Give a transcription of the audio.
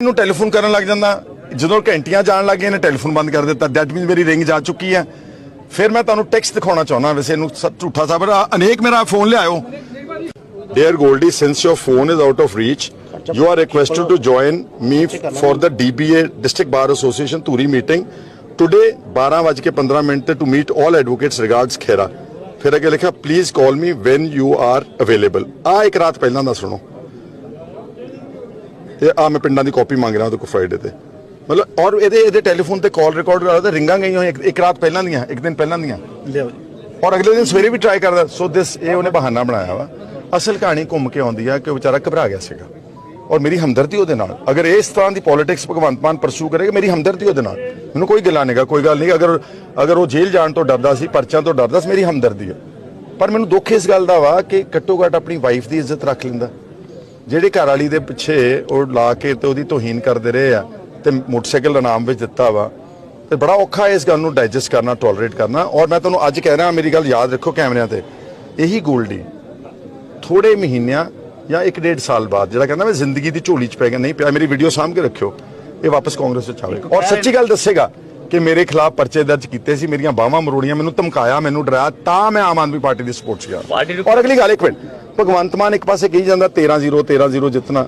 ਨੂੰ ਟੈਲੀਫੋਨ ਕਰਨ ਲੱਗ ਜਾਂਦਾ ਜਦੋਂ ਘੰਟੀਆਂ ਜਾਣ ਲੱਗ ਗਏ ਨੇ ਟੈਲੀਫੋਨ ਬੰਦ ਕਰ ਦਿੱਤਾ ਦੈਟ ਮੀਨਸ ਮੇਰੀ ਰਿੰਗ ਜਾ ਚੁੱਕੀ ਹੈ ਫਿਰ ਮੈਂ ਤੁਹਾਨੂੰ ਟੈਕਸਟ ਦਿਖਾਉਣਾ ਚਾਹੁੰਦਾ ਵੈਸੇ ਇਹਨੂੰ ਸ- ਝੂਠਾ ਸਾਬਰ ਅਨੇਕ ਮੇਰਾ ਫੋਨ ਲਿਆਇਓ Dear Goldie, since your phone is out of reach, you are requested to join me for the DBA District Bar Association Turi meeting today 12:15 minute to meet all advocates regards Khera ਫਿਰ ਅੱਗੇ ਲਿਖਿਆ please call me when you are available ਆ ਇੱਕ ਰਾਤ ਪਹਿਲਾਂ ਦਾ ਸੁਣੋ ਤੇ ਆ ਮੈਂ ਪਿੰਡਾਂ ਦੀ ਕਾਪੀ ਮੰਗ ਰਿਹਾ ਉਹਦੇ ਕੋ ਫਰਾਈਡੇ ਤੇ। ਮਤਲਬ ਔਰ ਇਹਦੇ ਇਹਦੇ ਟੈਲੀਫੋਨ ਤੇ ਕਾਲ ਰਿਕਾਰਡ ਕਰਾ ਤੇ ਰਿੰਗਾਂ ਗਈਆਂ ਹੋਈਆਂ ਇੱਕ- ਰਾਤ ਪਹਿਲਾਂ ਦੀਆਂ ਇੱਕ ਦਿਨ ਪਹਿਲਾਂ ਦੀਆਂ। ਲਿਆਓ ਜੀ। ਔਰ ਅਗਲੇ ਦਿਨ ਸਵੇਰੇ ਵੀ ਟਰਾਈ ਕਰਦਾ ਸੋ ਦਿਸ ਇਹ ਉਹਨੇ ਬਹਾਨਾ ਬਣਾਇਆ ਵਾ। ਅਸਲ ਕਹਾਣੀ ਘੁੰਮ ਕੇ ਆਉਂਦੀ ਆ ਕਿ ਉਹ ਵਿਚਾਰਾ ਘਬਰਾ ਗਿਆ ਸੀਗਾ। ਔਰ ਮੇਰੀ ਹਮਦਰਦੀ ਉਹਦੇ ਨਾਲ। ਅਗਰ ਇਸ ਤਰ੍ਹਾਂ ਦੀ ਪੋਲਿਟਿਕਸ ਭਗਵੰਤ ਮਾਨ ਪਰਸੂ ਕਰੇਗਾ ਮੇਰੀ ਹਮਦਰਦੀ ਉਹਦੇ ਨਾਲ। ਮੈਨੂੰ ਕੋਈ ਗਿਲਾ ਨਹੀਂਗਾ ਕੋਈ ਗੱਲ ਨਹੀਂ ਅਗਰ ਅਗਰ ਉਹ ਜੇਲ੍ਹ ਜਾਣ ਤੋਂ ਡਰਦਾ ਸੀ ਪਰਚਾਂ ਤੋਂ ਡਰਦਾ ਸੀ ਮੇਰੀ ਹਮਦਰਦੀ ਹੈ ਪਰ ਮੈਨੂੰ ਦੁੱਖ ਇਸ ਗੱਲ ਦਾ ਵਾ ਕਿ ਘੱਟੋ ਘੱਟ ਆਪਣੀ ਵਾਈਫ ਦੀ ਇੱਜ਼ਤ ਰੱਖ ਲੈਂਦਾ। ਜਿਹੜੇ ਘਰ ਵਾਲੀ ਦੇ ਪਿੱਛੇ ਉਹ ਲਾ ਕੇ ਤੇ ਉਹਦੀ ਤੋਹੀਨ ਕਰਦੇ ਰਹੇ ਆ ਤੇ ਮੋਟਰਸਾਈਕਲ ਇਨਾਮ ਵਿੱਚ ਦਿੱਤਾ ਵਾ। ਤੇ ਬੜਾ ਔਖਾ ਇਸ ਗੱਲ ਨੂੰ ਡਾਈਜੈਸਟ ਕਰਨਾ ਟੋਲਰੇਟ ਕਰਨਾ। ਔਰ ਮੈਂ ਤੁਹਾਨੂੰ ਅੱਜ ਕਹਿ ਰਿਹਾ ਮੇਰੀ ਗੱਲ ਯਾਦ ਰੱਖੋ ਕੈਮਰਿਆਂ ਤੇ। ਇਹੀ ਗੋਲਡੀ ਥੋੜੇ ਮਹੀਨਿਆਂ ਜਾਂ ਇੱਕ ਡੇਢ ਸਾਲ ਬਾਅਦ ਜਿਹੜਾ ਕਹਿੰਦਾ ਮੈਂ ਜ਼ਿੰਦਗੀ ਦੀ ਝੋਲੀ 'ਚ ਪੈ ਗਿਆ ਨਹੀਂ ਪਿਆ ਮੇਰੀ ਵੀਡੀਓ ਕੇ ਰੱਖਿਓ। ਇਹ ਵਾਪਸ ਕਾਂਗਰਸ ਵਿੱਚ ਆਵੇਗਾ। ਔਰ ਸੱਚੀ ਗੱਲ ਦੱਸੇਗਾ ਕਿ ਮੇਰੇ ਖਿਲਾਫ ਪਰਚੇ ਦਰਜ ਕੀਤੇ ਸੀ ਮੇਰੀਆਂ ਬਾਹਾਂ ਮਰੋੜੀਆਂ ਮੈਨੂੰ ਧਮਕਾਇਆ ਮੈਨੂੰ ਡਰਾਇਆ ਤਾਂ ਮੈਂ ਆਮ ਆਦਮੀ ਪਾਰਟੀ ਦੀ ਸਪੋਰਟ 'ਚ ਗਿਆ ਔਰ ਅਗਲੀ ਗੱਲ ਇੱਕ ਮਿੰਟ ਭਗਵੰਤ ਮਾਨ ਇੱਕ ਪਾਸੇ ਕਹੀ ਜਾਂਦਾ 13-0 13-0 ਜਿੱਤਣਾ।